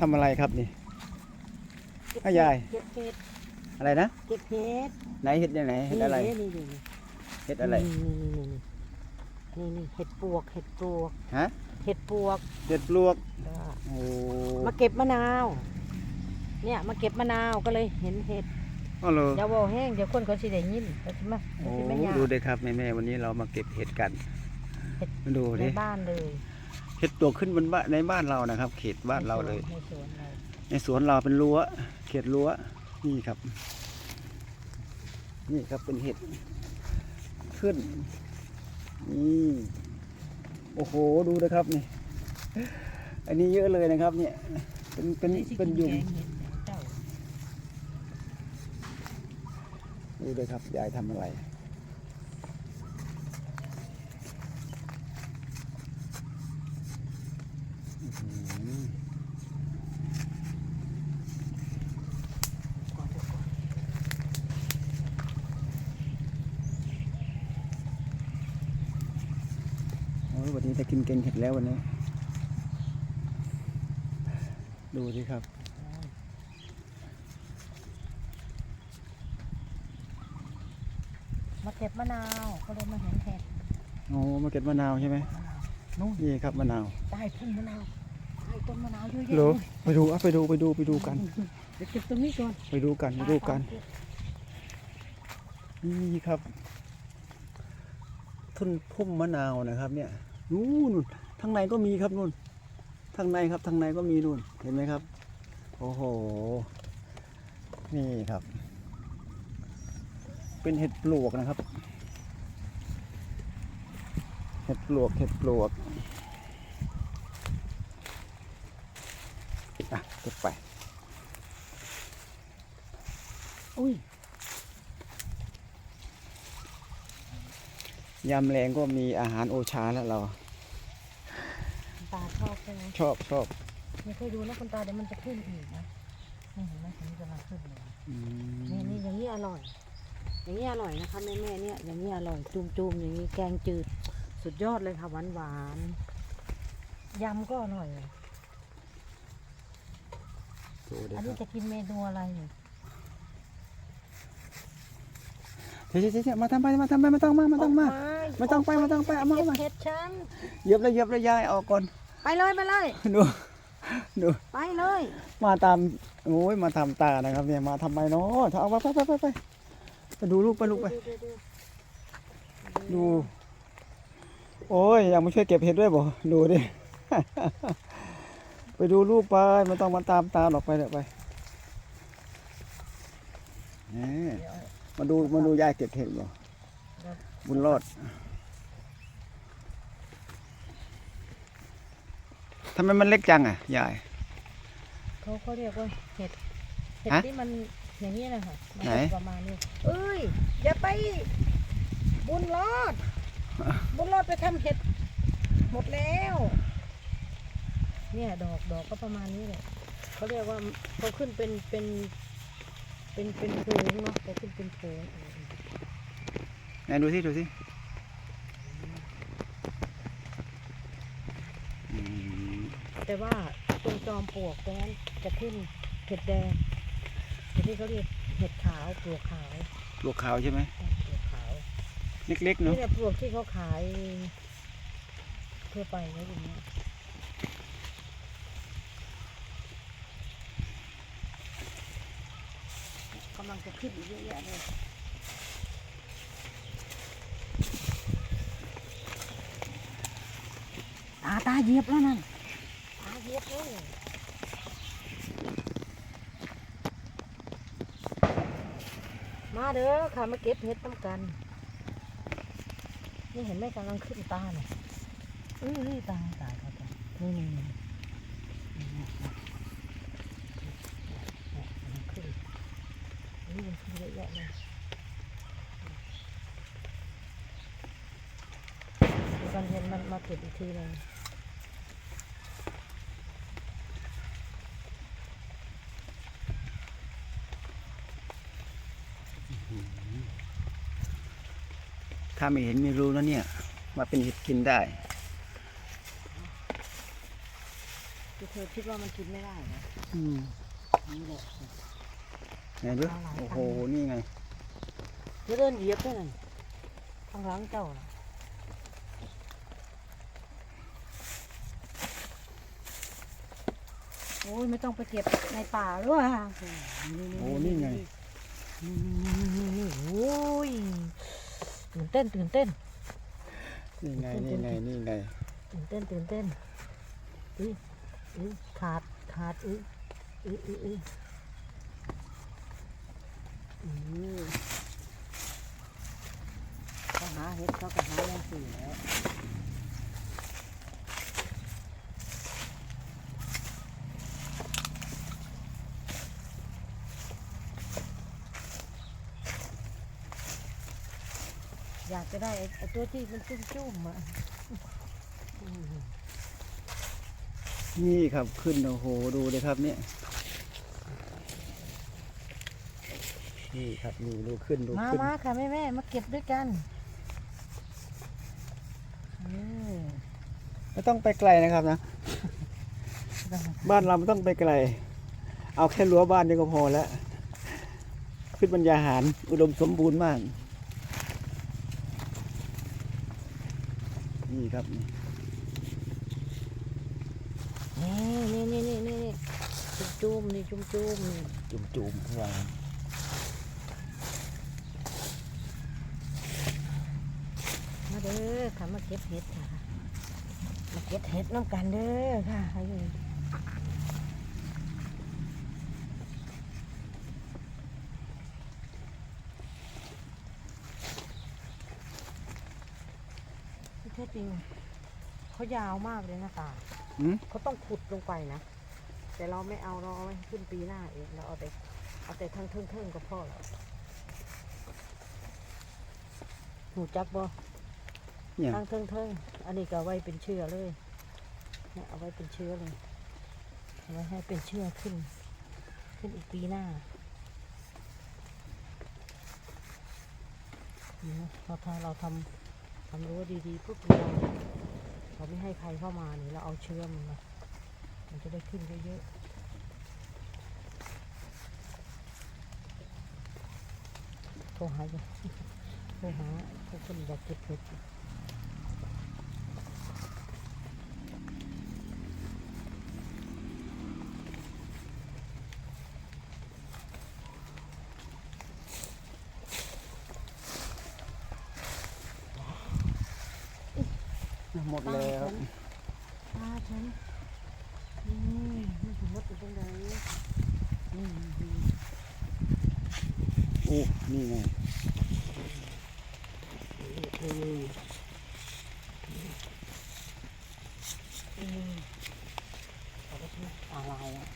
ทำอะไรครับนี่เก็บอะยายเก็บเห็ดอะไรนะ เก็บเห็ดไหนเห็ดยังไหนเห็ดอะไร นี่นี่นี่นี่เห็ดอะไรนี่นี่นี่นี่เห็ดปวก เห็ดปวก ฮะ เห็ดปวก เห็ดปลวกจ้ะโอ้มาเก็บมะนาว เนี่ยมาเก็บมะนาวก็เลยเห็นเห็ดอ๋อเหรอเดี๋ยวบอกแห้งเดี๋ยวคนเขาสิได้ยินเขาสิมาโอ้เขาสิไม่ยากดูเลยครับแม่แม่ๆวันนี้เรามาเก็บเห็ดกันเห็ดมาดูในดิบ้านเลย เห็ดตัวขึ้นบนบ้านในบ้านเรานะครับ เขตบ้านเราเลย ในสวนเราในสวนเราเป็นรั้ว เขตรั้วนี่ครับ นี่ครับเป็นเห็ดขึ้นนี่โอ้โหดูนะครับนี่ อันนี้เยอะเลยนะครับ เนี่ย เป็นเป็นนี่สิเป็นกิยุงแกงเห็ดเจ้าดูเลยครับยายทำอะไร อื้อหือโอ้ ยวันนี้จะกินเก่งเห็ดแล้ววันนี้ ดูสิครับ มาเก็บมะนาวก็เลยมาเห็นเห็ดโอ้มาเก็บมะนาวใช่ไหมมะนาวนู่นนี่ครับมะนาวใต้พุ่มมะนาวใต้ต้นมะนาวเยอะเหรอแยะไปดูอะไปดูไปดูไปดูกันเดี๋ยวเก็บตรงนี้ก่อนไปดูกันไปดูกัน นี่ครับ ทุนพุ่มมะนาวนะครับเนี่ย นู่นทางในก็มีครับนู่นทางในครับทางในก็มีนู่นเห็นไหมครับ โอ้โห นี่ครับ เป็นเห็ดปลวกนะครับ เห็ดปลวกเห็ดปลวกอะเก็บไป อุ้ยยำแรงก็มีอาหารโอชาแล้วเรา ชอบใช่ไหมชอบชอบไม่เคยดูนะคุณตาเดี๋ยวมันจะขึ้นอีกนะนี่เห็นไหมอันนี้กำลังขึ้นเลยอืมนี่นี่อย่างนี้อร่อย อย่างนี้อร่อยนะคะแม่แม่ๆเนี่ยอย่างนี้อร่อยจุ่มจุ่มๆอย่างนี้แกงจืดสุดยอดเลยค่ะหวานหวานๆยำก็อร่อยดูดิอันคนี้รับจะกินเมนูอะไรเนี่ยเดี๋ยวเดี๋ยวเดี๋ยวมาทำไปมาทำไปไม่ต้องมาไม่ต้องมา ไม่ต้องไปไม่ต้องไปเอามาเก็เอาบมาเห็ดฉัน เหยียบเลยเหยียบเลยยายออกก่อน ไปเลยไปเลย ดูดู ไปเลย มาตามโอ้ยมาทำตานะครับ เนี่ยมาทำไมเนาะเอาไปไปไปไปไปไปดูลูกไปลูกไป ดูดูดูโอ้ยยังไม่ช่วยเก็บเห็ดด้วยบ่ดูดิ ไปดูลูกไปไม่ต้องมาตามตาหรอกไปเถอะไปนี่เดี๋ยวมาดูมาดูยายเก็บเห็ดบ่เดี๋ยวบุญรอด ทำไมมันเล็กจังอะยาย เขาเขาเรียกว่าเห็ด เห็ดฮะที่มันอย่างนี้นะคะมัไหน จะประมาณนี้เอ้ย อย่าไป บุญรอด บุญรอดไปทำเห็ด หมดแล้ว เนี่ยดอกดอกก็ประมาณนี้เลยเขาเรียกว่าเขาขึ้นเป็นเป็นเป็นเป็นโพรงเนาะเขาขึ้นเป็นโพรงไหนดูสิดูสิอืม แต่ว่าตรงจอมปลวกตรงนั้นจะขึ้นเห็ดแดงเห็ดที่เขาเรียกเห็ดขาวปลวกขาวลูกขาวใช่ไหมปลวกขาวเล็กๆเนาะนี่แหละปลวกที่เขาขายทั่วไปนะอย่างเงี้ยกำลังจะขึ้นอีกเยอะแยะเลยตาตาเหยียบแล้วนั่น ตาเหยียบเลยมาเด้อค่ะมาเก็บเห็ดน้ำกัน นี่เห็นไหมกำลังขึ้นตาเนี่ยเอ้ยเอ้ยตาตาตาตานี่นี่นี่นี่นี่นี่นี่กำลังขึ้นนี่มันขึ้นเยอะแยะเลยตอนเย็นมันมาเก็บอีกทีหนึง ถ้าไม่เห็นไม่รู้นะเนี่ยว่าเป็นเห็ดกินได้คือเธอคิดว่ามันกินไม่ได้เหรออืมนี่แหละไหนดูเอาหลายโอ้ครั้โหงนี่ไงจะเดินเหยียบด้วยนั่นข้างหลังเจ้าน่ะโอ้ยไม่ต้องไปเก็บในป่าหรอวะโอ้นี่ไง นี่นี่นี่โอ้ย ตื่นเต้นตื่นเต้น นี่ไงนี่ไงนี่ไงตื่นเต้นตื่นเต้นอุ้ยอุ้ยขาดขาดอุ้ยอุ้ยอุ้ยอุ้ยอืมเขาหาเห็ดเขาก็หาอย่างสี่แหล้ว อยากจะได้ไอ้ไอ้ตัวที่มันจุ้มๆอะอืมนี่ครับขึ้นโอ้โหดูเลยครับเนี่ยนี่ครับดูดูขึ้นดูมาขึ้นมาค่ะแม่แม่มาเก็บด้วยกันเออไม่ต้องไปไกลนะครับนะ บ้านเราไม่ต้องไปไกล เอาแค่รั้วบ้านนี่ก็พอแล้ว ขึ้นบรรยาหาร อุดมสมบูรณ์มาก นี่ครับนี่นี่นี่นี่นี่นี่จุ่มจุ่มนี่จุ่มจุ่มนี่จุ่มจุ่มๆวางมาเด้อค่ะมาเก็บเห็ดค่ะ มาเก็บเห็ดน้ำกันเด้อค่ะ ที่แท้จริงเขายาวมากเลยนะตาอืมเขาต้องขุดลงไปนะ แต่เราไม่เอาเราเอาไว้ขึ้นปีหน้าเองเราเอาแต่เอาแต่ทั้งเทิงๆก็พอแล้วหนูจักบ่เนี่ย ทั้งเทิงๆอันนี้ก็เอาไว้เป็นเชื้อเลยเนี่ยเอาไว้เป็นเชื้อเลยเอาไว้ให้เป็นเชื้อขึ้น ขึ้นอีกปีหน้าเนี่ยเราถ้าเราทำ ทำรั้วดีๆปุ๊บเราเราไม่ให้ใครเข้ามานี่เราเอาเชื้อมันมามันจะได้ขึ้นเยอะๆโทรหาจ้ะโทรหาพวกคนแบบเก็บเห็ด หมดแล้วตาฉันนี่มันถึงมดอยู่ตรงไหนนี่โอ้นี่ไงนี่นี่เอาไปที่อะไรอะ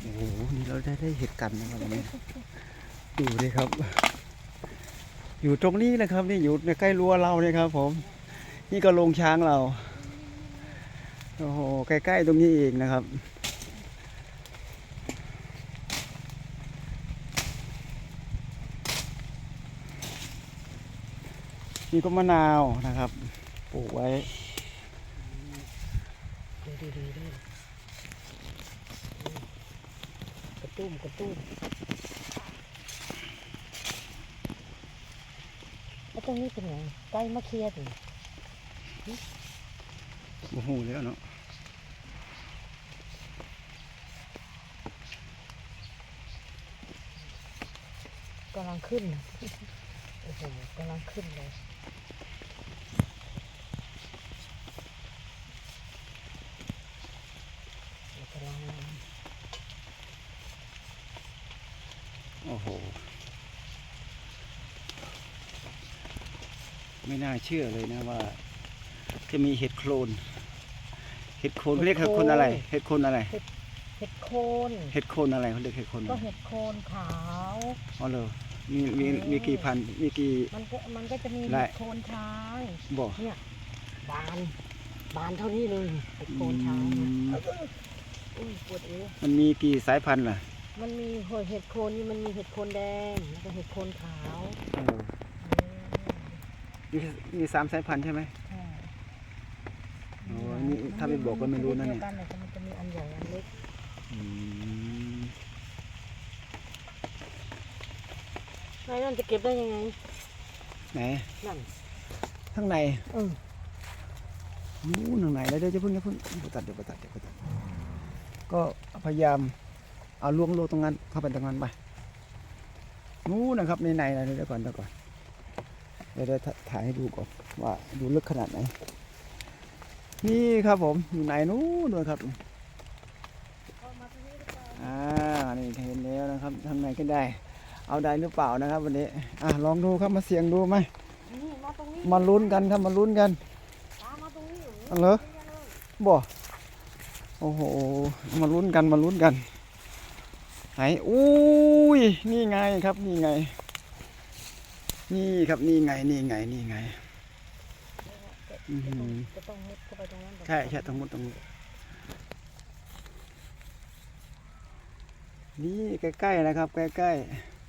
โอ้โหนี่เราได้ได้เห็ดกันนะครับวันนี้ดูเลยครับ อยู่ตรงนี้นะครับ นี่อยู่ในใกล้รั้วเราเนี่ยครับผม นี่ก็โรงช้างเรา โอ้โห ใกล้ๆตรงนี้เองนะครับ นี่ก็มะนาวนะครับ ปลูกไว้ดูดีดีดีกระตุ้มกระตุ้มแล้ว ตรงนี้เป็นไงใกล้มะเขียดนี่โอ้โหแล้วเนาะกำลังขึ้นโอ้โหกำลังขึ้นเลย กำลัง โอ้โห ไม่น่า เชื่อเลยนะว่า จะมีเห็ดโคลน เห็ดโคลนเขาเรียกเห็ดโคลนอะไร เห็ดโคลนอะไร เห็ดโคนเห็ดโคลนอะไรเขาเรียกเห็ดโคลนอะก็ไรเห็ดโคนขาว อ๋อเลยมีมีมีกี่พันธุ์มีกี่ มันก็มันก็จะมีได้ เห็ดโคนช้างบ่อเนี่ยบาน บานเท่านี้เลยเห็ดโคนช้างอืมอุ้ยปวดเอวมันมีกี่สายพันธุ์ล่ะมันมีเห็ดโคนนี่มันมีเห็ดโคนแดงแล้วก็เห็ดโคนขาว เออ มีมีสามสายพันธุ์ใช่ไหมใช่โอ้ยนี่ถ้าไม่บอกก็ไม่รู้นะเดีเนี่ยวกันแต่มันจะมีอันใหญ่อันเล็กอืมนายนั่นจะเก็บได้ยังไงไหนนั่นข้างในเออนู้นข้างในแล้วเดี๋ยวจะเพิ่งจะเพิ่งเดี๋ยวตัดเดี๋ยวตัดเดี๋ยวตัดก็พยายามเอาล่วงโลตรงนั้นเข้าไปตรงนั้นไปนู้นนะครับในในนะเดี๋ยวก่อนเดี๋ยวก่อนเดี๋ยวเดี๋ยวถ่ายให้ดูก่อนว่าดูลึกขนาดไหน นี่ครับผมอยู่ไหนนู้นด้วยครับอ่านี่เห็นแล้วนะครับทำไงก็ได้ เอาได้หรือเปล่านะครับ วันนี้อะลองดูครับมาเสี่ยงดูไหมมาตรงนี้มาลุ้นกันครับมาลุ้นกันมาตรงนี้อยู่เอเหรอบ่โอ้โหมาลุ้นกันมาลุ้นกันไหนอุ้ยนี่ไงครับนี่ไง นี่ครับนี่ไงนี่ไงนี่ไงอือหือจะต้องมุดเข้าไปตรงนั้นใช่ใช่ตรงนู้นตรงนู้นนี่ใกล้ๆนะครับ ใกล้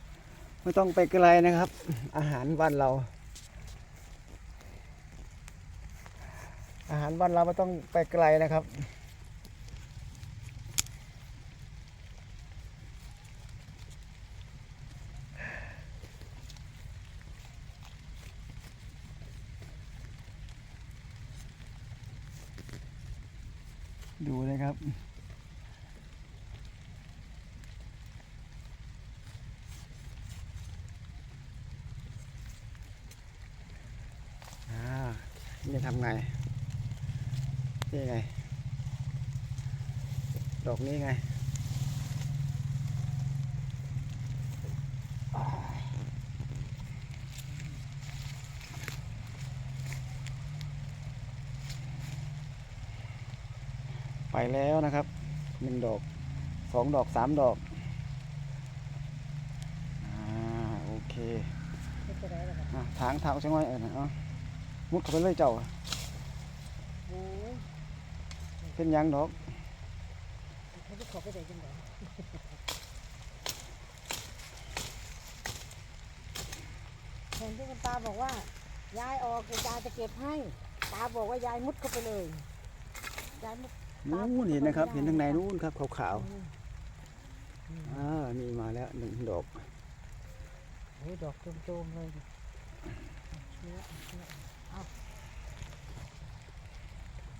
ๆไม่ต้องไปไกลนะครับ อาหารบ้านเรา อาหารบ้านเราไม่ต้องไปไกลนะครับ ดูเลยครับ อ่านี่จะทำไง นี่ไง ดอกนี้ไง ไปแล้วนะครับหนึ่งดอกสองดอกสามดอกอ่าโอเคไม่เป็นไรหรอกอะทางเท้าใช่ไหมเออนะเอามุดเข้าไปเลยเจ้าโอ้ยเป็นหยังดอกเขาจะขอไปไหนจังไงเห็นที่คุณตาบอกว่ายายออกเดี๋ยวยายจะเก็บให้ ตาบอกว่ายายมุดเข้าไปเลย ยายมุด นู้นเห็นนะครับ เห็นทางในนู้นครับขาวอืมๆอ่านี่มาแล้วหนึ่งดอกโอ้ยดอกโจมๆเลยดิเชื้อเชื้อ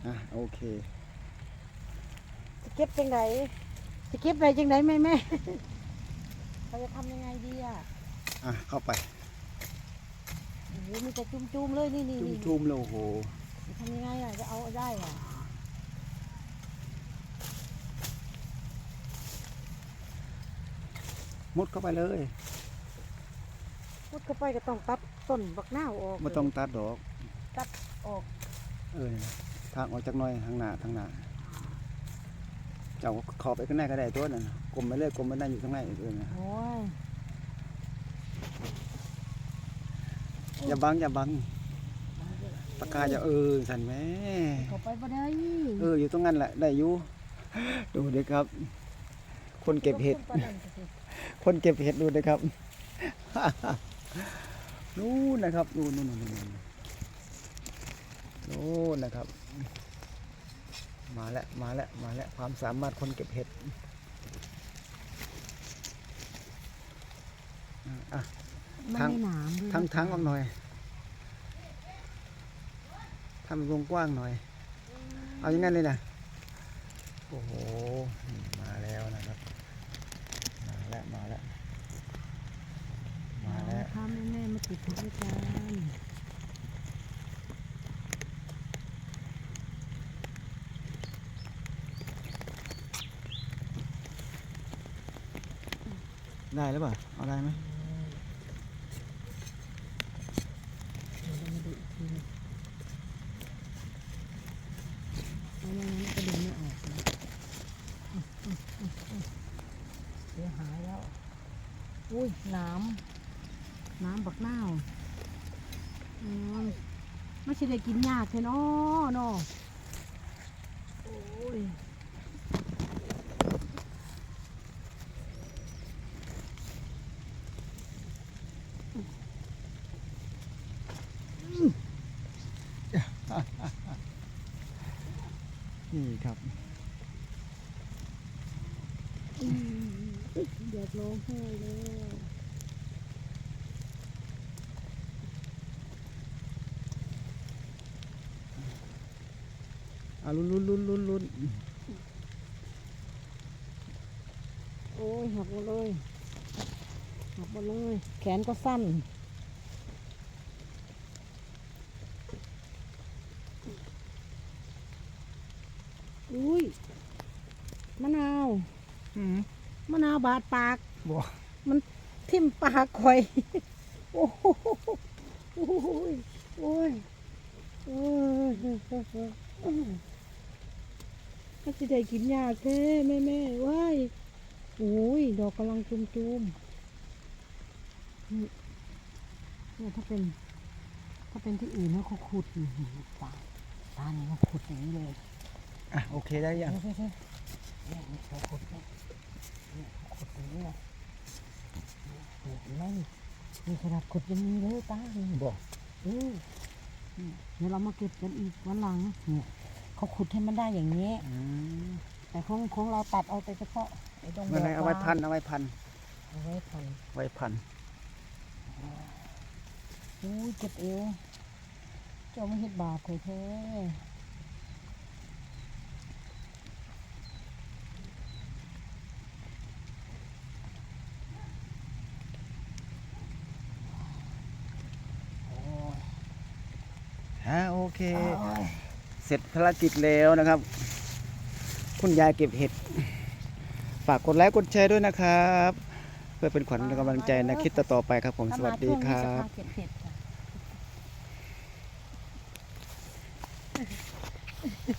อะโอเคจะเก็บจังไหนจะเก็บได้จังไหนแม่แม่เราจะทำยังไงดีอะอะเข้าไปโอ้โหมีแต่จุ่มๆเลยนี่นี่นี่จุ่มๆเลยโอ้โหจะทำยังไงอะจะเอาได้อะ มุดเข้าไปเลยมุดเข้าไปก็ต้องตัดต้นบักหน้าวออกไม่ต้องตัดดอกออก เออนี่ทางออกจากหน้อยทางหน้าทางหน้าเจ้าขอไปข้างในก็ได้ตัวนั่นน่ะกลมไปเลยกลมไปได้อยู่ข้างในเออนะโอ้ยอย่าบังอย่าบังปากกาอย่าเออสั่นแหม่เข้าไปบ่ได้เอออยู่ตรงนั้นแหละได้อยู่ดูดิครับ คนเก็บเห็ด คนเก็บเห็ดดูนะครับนู่นนะครับนู่นนู่นนู่นนู่นนู่นนะครับ มาแล้วมาแล้วมาแล้วความสามารถคนเก็บเห็ดอะมันทางไม่หนามด้วยทั้งทั้งออกหน่อยทำวงกว้างหน่อย เอาอย่างนั้นเลยนะ โอ้โห มาแล้วนะครับมา แล้วมาแล้ว มาแล้วพาแม่แม่ๆมาติดด้วยกันได้หรือเปล่าเอาได้ไหม เดี๋ยวเรามาดูอีกทีหนึ่งเอาไม่งั้นก็ดึงไม่ออกนะอืมอืมอืมอืมเสียหายแล้ว อุ้ยหน้ำน้ำบักนาวอืมไม่ใช่ได้กินยากใช่เนาะเนาะโอ้ยนี่ครับเดือดร้อนให้แล้ว ลุ้นลุ้นลุ้นลุ้นลุ้นโอ้ยหักหมดเลยหักหมดเลย แขนก็สั้นอุ้ยมะนาวอืมมะนาวบาดปากบ่ทิ่มปากข่อยโอ้โหโอ้ยโอ้ยโอ้ย ถ้าจะได้กินยากแท้แม่แม่ๆว้ายโอ้ย ดอกกำลังจุมจุมๆนี่เนี่ยถ้าเป็น ถ้าเป็นที่อื่นนะเขาขุดนี่ตาตาเนี่ยเขาขุดอย่างนี้เลยอะโอเคได้ยังเฮ้ยๆๆเนี่ยนี่เขาขุดเนี่ยเนี่ยเขาขุดอย่างนี้เลยเนี่ยเห็นไหมนี่นี่ขนาดขุดยังมีเลยตานี่บ่เออนี่เดี๋ยวเรามาเก็บกันอีกวันหลังเนี่ย เขาขุดให้มันได้อย่างนี้อืมแต่ของของเราตัดเอาแต่เฉพาะไอ้ตรงนั่นไงเอาไว้พันนเอาไว้พันเอาไว้พันไว้พันอู้ยเจ็บเอวเจ้าไม่เห็ดบาปเลยแท้อะโอเค โอ้ย เสร็จภารกิจแล้วนะครับ คุณยายเก็บเห็ด ฝากกดไลค์กดแชร์ด้วยนะครับ เพื่อเป็นขวัญและกำลังใจในคลิปต่อๆไปครับผมสวัสดีครับ เก็บเห็ด